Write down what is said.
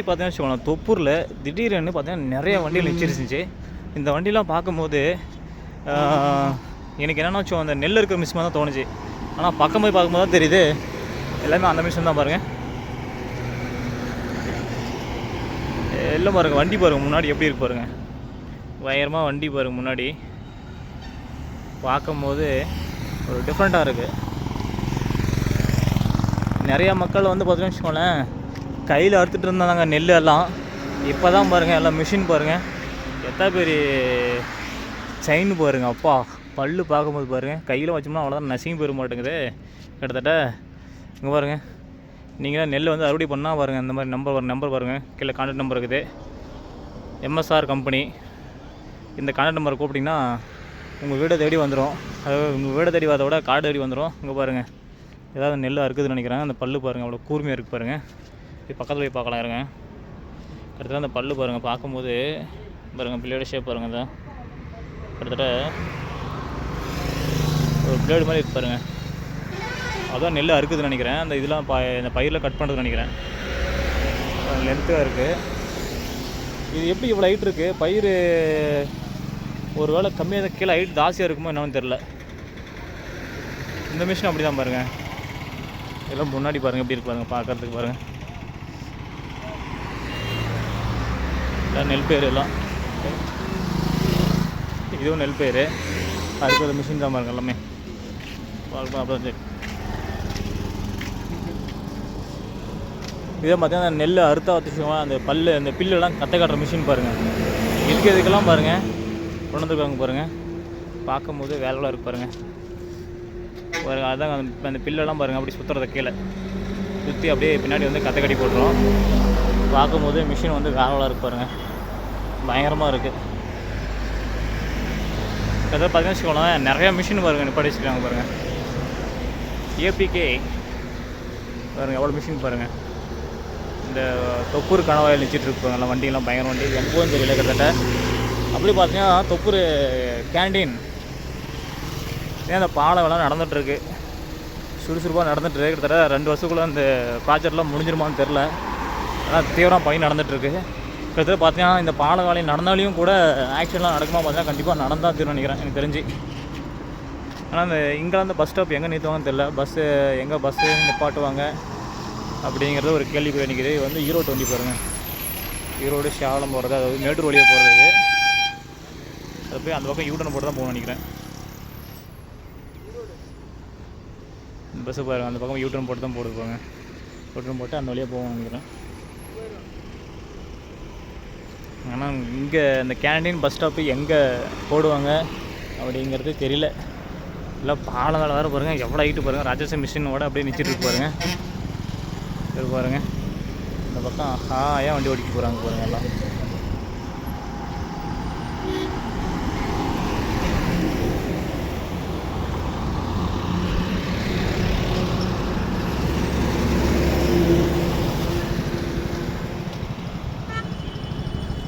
பார்த்தீங்கன்னா வச்சுக்கோங்களேன் தொப்பூரில் திடீர்னு பார்த்தீங்கன்னா நிறைய வண்டியில் நிச்சிருந்துச்சு இந்த வண்டிலாம் பார்க்கும்போது எனக்கு என்னென்னா வச்சோம் அந்த நெல் இருக்கிற மிஷின் தான் தோணுச்சு. ஆனால் பக்கம் போய் பார்க்கும்போது தான் தெரியுது. எல்லாமே அந்த மிஷின் தான் பாருங்கள் எல்லாம் பாருங்கள் வண்டி பாருங்கள் முன்னாடி எப்படி இருக்கு பாருங்கள் பயங்கரமாக வண்டி பாருங்கள் முன்னாடி. பார்க்கும்போது ஒரு டிஃப்ரெண்ட்டாக இருக்குது நிறையா மக்கள் வந்து பார்த்தீங்கன்னு வச்சுக்கோங்களேன் கையில் அறுத்துட்டு இருந்தாங்க நெல் எல்லாம். இப்போ தான் பாருங்கள் எல்லாம் மிஷின் பாருங்கள் எத்தனை பெரிய செயின் பாருங்கள் அப்பா. பல்லு பார்க்கும்போது பாருங்கள் கையில் வச்சோம்னா அவ்வளோதான் நசிங்க போயிட மாட்டேங்குது. கிட்டத்தட்ட இங்கே பாருங்கள் நீங்களாம் நெல் வந்து அறுவடை பண்ணால் பாருங்கள் இந்த மாதிரி நம்பர் நம்பர் பாருங்கள் கீழே கான்டாக்ட் நம்பர் இருக்குது. எம்எஸ்ஆர் கம்பெனி இந்த கான்டாக்ட் நம்பர் கூப்பிட்டிங்கன்னா உங்கள் வீடை தேடி வந்துடும் அதாவது உங்கள் வீடை தேடி வரத விட காடு தேடி வந்துடும் இங்கே பாருங்கள் ஏதாவது நெல் அறுக்குதுன்னு நினைக்கிறேன் அந்த பல்லு பாருங்கள் அவ்வளோ கூர்மையாக இருக்குது பாருங்கள் போய் பக்கத்தில் போய் பார்க்கலாம் இருங்க. கிட்டத்தட்ட அந்த பல்லு பாருங்கள் பார்க்கும்போது பாருங்கள் பிள்ளையோட ஷேப் பாருங்கள் தான் கிட்டத்தட்ட ஒரு பிளேடு மாதிரி பாருங்கள் அதான் நெல் அறுக்குதுன்னு நினைக்கிறேன். அந்த இதெல்லாம் ப இந்த பயிரில் கட் பண்ணுறதுன்னு நினைக்கிறேன். லென்த்தாக இருக்குது இது எப்படி இவ்வளோ ஹைட் இருக்குது பயிர் ஒரு வேளை கம்மியாக கீழே ஹைட் ஜாஸ்தியாக இருக்குமோ என்னன்னு தெரில இந்த மிஷின் அப்படி தான் பாருங்கள் எல்லாம் முன்னாடி பாருங்கள் எப்படி இருக்கு பாருங்கள் பார்க்கறதுக்கு பாருங்கள் எல்லாம் நெல் பயிர் எல்லாம் இதுவும் நெல் பயிர் அதுக்கு மிஷின் தான் பாருங்க எல்லாமே. பார்க்கலாம் அப்புறம் சரி. இதே பார்த்தீங்கன்னா நெல் அறுத்தா வச்சுக்கோங்க. அந்த பல்லு அந்த பில்லெல்லாம் கத்த காட்டுற மிஷின் பாருங்கள் இருக்கிறதுக்கெல்லாம் பாருங்கள் கொண்டு வந்துருக்காங்க பாருங்கள் பார்க்கும்போது வேலைலாம் இருக்கு பாருங்கள் ஒரு அதான் அந்த அந்த பில்லெல்லாம் பாருங்கள் அப்படி சுற்றுறத கீழே. சுற்றி அப்படியே பின்னாடி வந்து கத்தை கட்டி போட்டுரும். பார்க்கும்போது மிஷின் வந்து வேலைலாம் இருக்கு பாருங்கள் பயங்கரமாக இருக்குது எதாவது பார்த்தீங்கன்னா வச்சுக்கோங்களேன் நிறையா மிஷின் பாருங்கள் நிப்பாடி வச்சுருக்காங்க பாருங்கள் ஏபிகே பாருங்கள் எவ்வளோ மிஷின் பாருங்கள் இந்த தொப்பூர் கணவாயில் நிச்சிட்டு இருப்பாங்க வண்டியெல்லாம் பயங்கர வண்டி. எங்கேயும் தெரியல கிட்டத்தட்ட. அப்படி பார்த்தீங்கன்னா தொப்பூர் கேண்டீன். ஏன் அந்த பாலம்லாம் நடந்துகிட்ருக்கு சுறுசுறுப்பாக நடந்துகிட்டு கிட்டத்தட்ட ரெண்டு வருஷத்துக்குள்ளே அந்த ப்ராஜெக்ட்லாம் முடிஞ்சிருமான்னு தெரில ஆனால் தீவிரம் பணி நடந்துகிட்ருக்கு கிட்டத்தட்ட பார்த்தீங்கன்னா இந்த பால வேலை நடந்தாலையும் கூட ஆக்சிடென்ட்லாம் நடக்குமா பார்த்தீங்கன்னா கண்டிப்பாக நடந்தால் தீரும் நினைக்கிறேன் எனக்கு தெரிஞ்சு. ஆனால் இந்த இங்கிலாந்து பஸ் ஸ்டாப் எங்கே நிறுத்துவாங்கன்னு தெரில பஸ்ஸு எங்கே பஸ்ஸு நிப்பாட்டுவாங்க அப்படிங்கிறது ஒரு கேள்விக்குறி நிற்கிது இது வந்து ஈரோடு வண்டி பாருங்கள் ஈரோடு சேலம் போகிறது அதாவது மேட்டூர் வழியாக போகிறது இது. அது போய் அந்த பக்கம் யூட்டன் போட்டு தான் போகணும்னு நினைக்கிறேன். பஸ்ஸு பாருங்கள் அந்த பக்கம் யூட்டன் போட்டு தான் போடுது பாருங்க. யூட்டன் போட்டு அந்த வழியாக போகணும்னு நினைக்கிறேன். ஆனால் இங்கே இந்த கேண்டீன் பஸ் ஸ்டாப்பு எங்கே போடுவாங்க அப்படிங்கிறது தெரியல. இல்லை பாலம் வேலை வேறு பாருங்கள் எவ்வளோ ஹைட்டு பாருங்கள் ராஜேஷ் மிஷினோட அப்படியே நிச்சிட்டு பாருங்கள் இது பாருங்கள் இந்த பக்கம் ஹாயாக வண்டி ஓடிட்டு போகிறாங்க பாருங்கள் எல்லாம்.